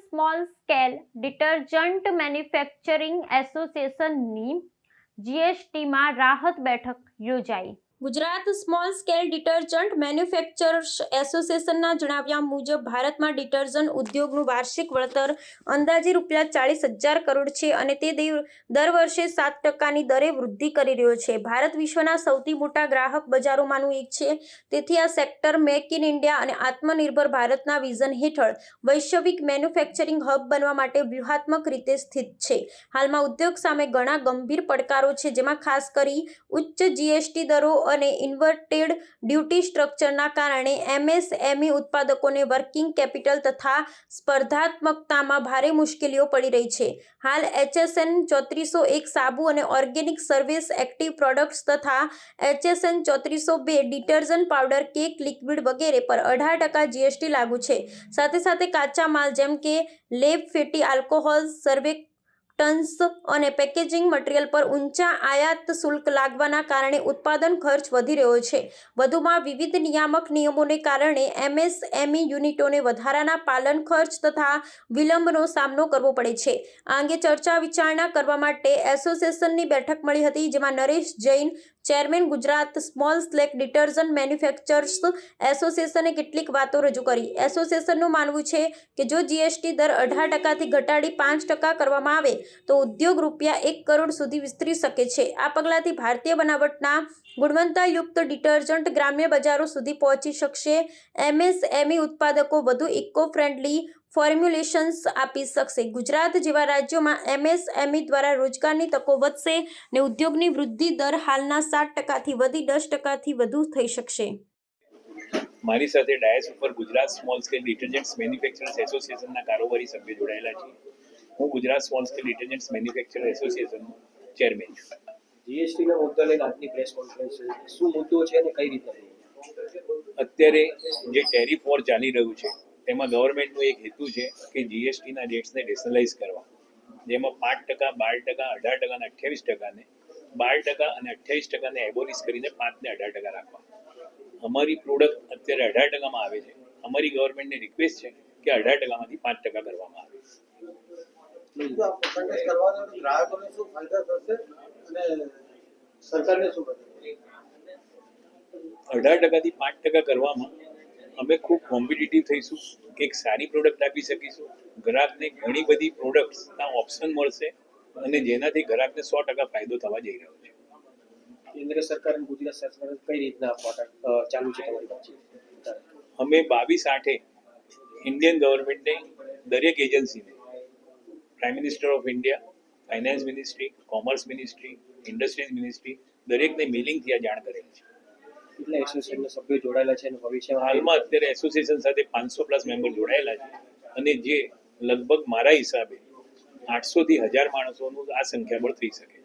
Small scale detergent manufacturing એસોસિએશનની જીએસટીમાં રાહત બેઠક યોજાઈ. Gujarat small scale detergent manufacturers એસોસિએશનના જણાવ્યા મુજબ, ભારતમાં ડિટર્જન્ટ ઉદ્યોગનું વાર્ષિક વળતર અંદાજે રૂપિયા ચાળીસ હજાર કરોડ છે અને તે દર વર્ષે સાત ટકાની દરે વૃદ્ધિ કરી રહ્યો છે. ભારત વિશ્વના સૌથી મોટા ગ્રાહક બજારોમાંનું એક છે. તેથી આ સેક્ટર મેક ઇન ઇન્ડિયા અને આત્મનિર્ભર ભારતના વિઝન હેઠળ વૈશ્વિક મેન્યુફેક્ચરિંગ હબ બનવા માટે વ્યૂહાત્મક રીતે સ્થિત છે. હાલમાં ઉદ્યોગ સામે ઘણા ગંભીર પડકારો છે, જેમાં ખાસ કરી ઉચ્ચ જીએસટી દરો અને ઇન્વર્ટેડ ડ્યુટી સ્ટ્રક્ચરના કારણે એમએસએમઈ ઉત્પાદકોને વર્કિંગ કેપિટલ તથા સ્પર્ધાત્મકતામાં ભારે મુશ્કેલીઓ પડી રહી છે. હાલ એચએસએન ચોત્રીસો એક સાબુ અને ઓર્ગેનિક સર્વિસ એક્ટિવ પ્રોડક્ટ્સ તથા એચએસએન ચોત્રીસો બે ડિટર્જન્ટ પાવડર, કેક, લિક્વિડ વગેરે પર અઢાર ટકા જીએસટી લાગુ છે. સાથે સાથે કાચા માલ જેમ કે લેબ ફેટી આલ્કોહોલ સર્વેક્ટન્સ અને પેકેજિંગ મટીરિયલ પર ઊંચા આયાત શુલ્ક લાગવાના કારણે ઉત્પાદન ખર્ચ વધી રહ્યો છે. વધુમાં વિવિધ નિયામક નિયમોને કારણે એમએસએમઈ યુનિટોને વધારાના પાલન ખર્ચ તથા વિલંબનો સામનો કરવો પડે છે. આ અંગે ચર્ચા વિચારણા કરવા માટે એસોસિએશનની બેઠક મળી હતી, જેમાં નરેશ જૈન ચેરમેન ગુજરાત સ્મોલ સ્લેક ડિટર્જન્ટ મેન્યુફેક્ચરર્સ એસોસિએશને કેટલીક વાતો રજૂ કરી. એસોસિએશનનું માનવું છે કે જો જીએસટી દર અઢાર ટકાથી ઘટાડી પાંચ ટકા કરવામાં આવે, તો ઉદ્યોગ રૂપિયા એક કરોડ સુધી વિસ્તરી શકે છે. આ પગલાંથી ભારતીય બનાવટના ગુણવત્તાયુક્ત ડિટર્જન્ટ ગ્રામ્ય બજારો સુધી પહોંચી શકશે. એમએસએમઈ ઉત્પાદકો વધુ ઇકો ફ્રેન્ડલી ફોર્મ્યુલેશન્સ આપી શકશે. ગુજરાત જેવા રાજ્યોમાં એમએસએમઈ દ્વારા રોજગારની તકો વધશે ને ઉદ્યોગની વૃદ્ધિ દર હાલના સાત ટકાથી વધી દસ ટકાથી વધુ થઈ શકશે. મારી સાથે ડાયસ ઉપર Gujarat small scale detergents manufacturers એસોસિએશનના કારોબારી સભ્ય જોડાયેલા છે. હું Gujarat small scale detergents manufacturer એસોસિએશનનો chairman છું. જીએસટીના મુદ્દા લઈને આજની પ્રેસ કોન્ફરન્સ છે. શું મુદ્દો છે અને કઈ રીતે? અત્યારે જે ટેરિફ વોર ચાલી રહ્યું છે તેમાં ગવર્મેન્ટનો એક હેતુ છે કે જીએસટીના રેટ્સને રેશનલાઇઝ કરવા. જેમાં પાંચ ટકા બાર ટકા અઢાર ટકા અને અઠ્યાવીસ ટકાને બાર ટકા અને અઠ્યાવીસ ટકાને એબોલિશ કરીને પાંચ ને અઢાર ટકા રાખવા. અમારી પ્રોડક્ટ અત્યારે અઢાર ટકામાં આવે છે. અમારી ગવર્મેન્ટને રિક્વેસ્ટ છે કે અઢાર ટકામાંથી પાંચ ટકા કરવામાં આવે. તો આ percentage કરવાનો તો ગ્રાહકોને શું ફાયદા થશે અને સરકારને શું અઢાર ટકાથી પાંચ ટકા કરવામાં અમે ખૂબ કોમ્પિટિટિવ થઈશું કે એક સારી પ્રોડક્ટ આપી શકીશું. ગ્રાહકને ઘણી બધી પ્રોડક્ટ્સના ઓપ્શન મળશે અને જેનાથી ગ્રાહકને સો ટકા ફાયદો થવા જઈ રહ્યો છે. કેન્દ્ર સરકાર અને ગુજરાત સરકાર કઈ રીતના ચાલુ છે તમારી પાસે અમે બાવીસ આઠે ઇન્ડિયન ગવર્મેન્ટને દરેક એજન્સીને prime minister of India finance ministry commerce ministry industries ministry દરેકને મિલિંગથી આ જાણ કરેલી છે. કેટલા એસોસિએશનના સભ્યો જોડાયેલા છે અને ભવિષ્યમાં હાલમાં અત્યારે એસોસિએશન સાથે પાંચસો પ્લસ મેમ્બર જોડાયેલા છે. અને જે લગભગ મારા હિસાબે આઠસો થી હજાર માણસોનું આ સંખ્યાબળ થઈ શકે.